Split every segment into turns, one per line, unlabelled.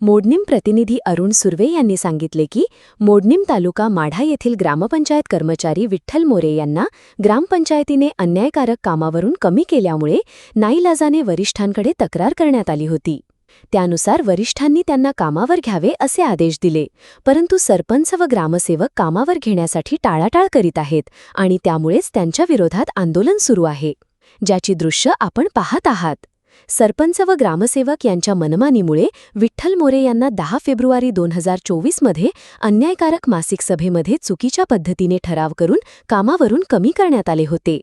मोडणीम प्रतिनिधी अरुण सुर्वे यांनी सांगितले की मोडणीम तालुका माढा येथील ग्रामपंचायत कर्मचारी विठ्ठल मोरे यांना ग्रामपंचायतीने अन्यायकारक कामावरून कमी केल्यामुळे नाईलाजाने वरिष्ठांकडे तक्रार करण्यात आली होती. त्यानुसार वरिष्ठांनी त्यांना कामावर घ्यावे असे आदेश दिले परंतु सरपंच व ग्रामसेवक कामावर घेण्यासाठी टाळाटाळ करीत आहेत आणि त्यामुळेच त्यांच्या विरोधात आंदोलन सुरू आहे. ज्याची दृश्य आपण पाहत आहात. सरपंच व ग्रामसेवक यांच्या मनमानीमुळे विठ्ठल मोरे यांना दहा फेब्रुवारी दोन हजार चोवीसमध्ये अन्यायकारक मासिक सभेमध्ये चुकीच्या पद्धतीने ठराव करून कामावरून कमी करण्यात आले होते.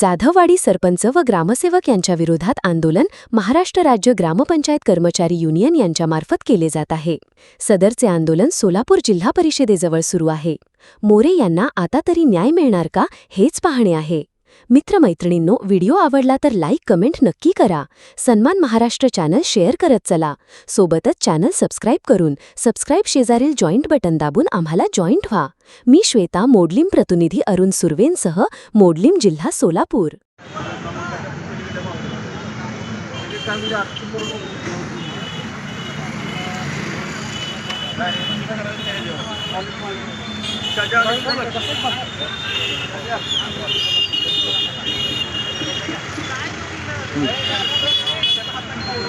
जाधववाडी सरपंच व ग्रामसेवक यांच्या विरोधात आंदोलन महाराष्ट्र राज्य ग्रामपंचायत कर्मचारी युनियन यांच्यामार्फत केले जात आहे. सदरचे आंदोलन सोलापूर जिल्हा परिषदेजवळ सुरू आहे. मोरे यांना आता तरी न्याय मिळणार का हेच पाहणे आहे. मित्रमैत्रिणींनो व्हिडिओ आवडला तर लाईक कमेंट नक्की करा. सन्मान महाराष्ट्र चॅनल शेअर करत चला. सोबतच चॅनल सबस्क्राईब करून सबस्क्राईब शेजारील जॉईंट बटन दाबून आम्हाला जॉईंट व्हा. मी श्वेता मोडलीम प्रतिनिधी अरुण सुर्वेंसह मोडलीम जिल्हा सोलापूर.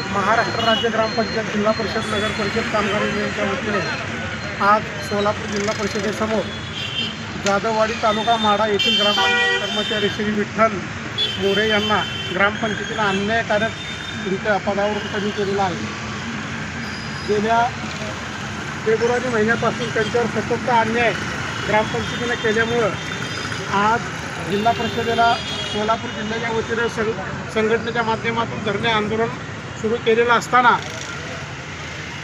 महाराष्ट्र राज्य ग्रामपंचायत जिल्हा परिषद नगर परिषद कामगार युनियनच्या वतीने आज सोलापूर जिल्हा परिषदेसमोर जाधववाडी तालुका माडा येथील ग्रामपंचायत कर्मचारी श्री विठ्ठल मोरे यांना ग्रामपंचायतीला अन्यायकारकरित्या पदावरून कमी केलेला आहे. गेल्या फेब्रुवारी महिन्यापासून त्यांच्यावर सतत अन्याय ग्रामपंचायतीनं केल्यामुळं आज जिल्हा परिषदेला सोलापूर जिल्ह्याच्या वतीने संघ संघटनेच्या माध्यमातून धरणे आंदोलन सुरू केलेलं असताना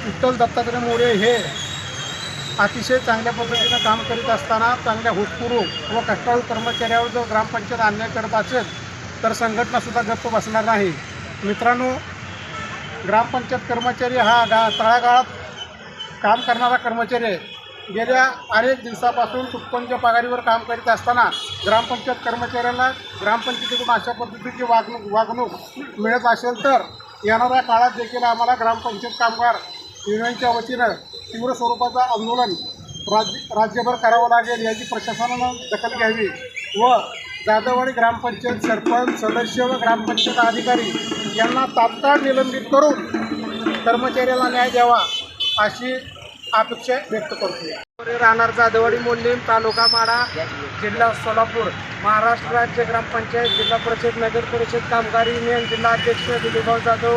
विठ्ठल दत्तात्रय मोरे हे अतिशय चांगल्या पद्धतीनं काम करीत असताना चांगल्या हुतपुरू व कष्टाळू कर्मचाऱ्यावर जर ग्रामपंचायत अन्याय करत असेल तर संघटनासुद्धा गप्प बसणार नाही. मित्रांनो ग्रामपंचायत कर्मचारी हा गा तळागाळात काम करणारा कर्मचारी आहे. गेल्या अनेक दिवसापासून तुटपंच पगारीवर काम करीत असताना ग्रामपंचायत कर्मचाऱ्यांना ग्रामपंचायतीकडून अशा पद्धतीची वागणूक वागणूक मिळत असेल तर येणाऱ्या काळात देखील आम्हाला ग्रामपंचायत कामगार युनियनच्या वतीनं तीव्र स्वरूपाचं आंदोलन राज्य राज्यभर करावं लागेल याची प्रशासनानं दखल घ्यावी व जाधववाडी ग्रामपंचायत सरपंच सदस्य व ग्रामपंचायत अधिकारी यांना तात्काळ निलंबित करून कर्मचाऱ्याला न्याय द्यावा अशी अपेक्षा व्यक्त करतो. राहणार जाधववाडी मोल्लीम तालुका माडा जिल्हा सोलापूर. महाराष्ट्र राज्य ग्रामपंचायत जिल्हा परिषद नगर परिषद कामगार युनियन जिल्हा अध्यक्ष दिलीपभाऊ जाधव.